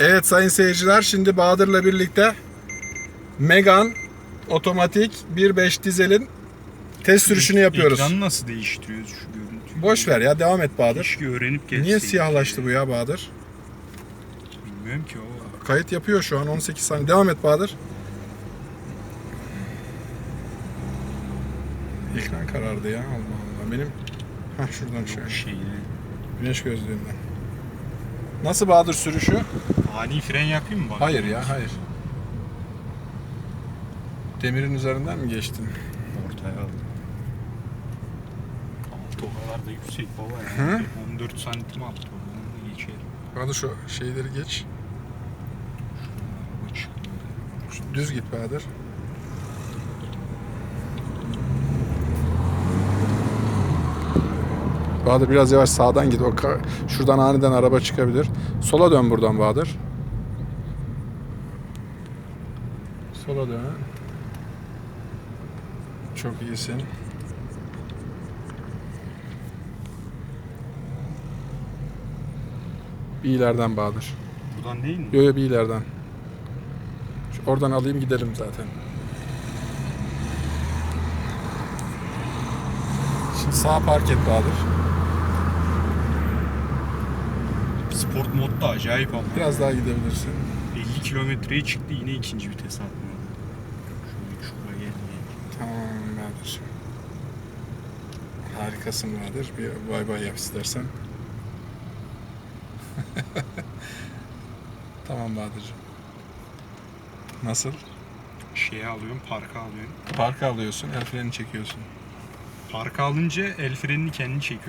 Evet sayın seyirciler şimdi Bahadır'la birlikte Megan otomatik 1.5 dizelin test sürüşünü yapıyoruz. Ekranı nasıl değiştiriyoruz şu görüntüyü? Boş ver ya devam et Bahadır. Keşke öğrenip gelseydik. Niye siyahlaştı bu ya Bahadır? Bilmiyorum ki o. Kayıt yapıyor şu an 18 saniye. Devam et Bahadır. Ekran karardı ya Allah Allah. Benim Hah şuradan şöyle. Şeyi. Güneş gözlüğünden. Nasıl Bahadır sürüşü? Ani fren yapayım mı bak? Hayır ya hayır. Demirin üzerinden mi geçtin? Ortaya aldım. Altı o kadar da yüksek baba ya. 14 santim altı o. Onu geçerim. Bahadır şu şeyleri geç. Düz git Bahadır. Bahadır biraz yavaş sağdan git. O şuradan aniden araba çıkabilir. Sola dön buradan Bahadır. Sola dön. Çok iyisin. Bir ileriden Bahadır. Buradan değil mi? Yo yo bir ileriden. Şu oradan alayım gidelim zaten. Şimdi sağ park et Bahadır. Sport modda acayip ama. Biraz daha gidebilirsin. 50 kilometreye çıktı yine ikinci vites atmadı. Şöyle şuraya gelmeye. Tamam Bahadır. Harikasın Bahadır. Bir bay bay yap istersen. tamam Bahadır'cığım. Nasıl? Şeye alıyorum, parka alıyorum. Parka alıyorsun, el freni çekiyorsun. Parka alınca el frenini kendi çekiyor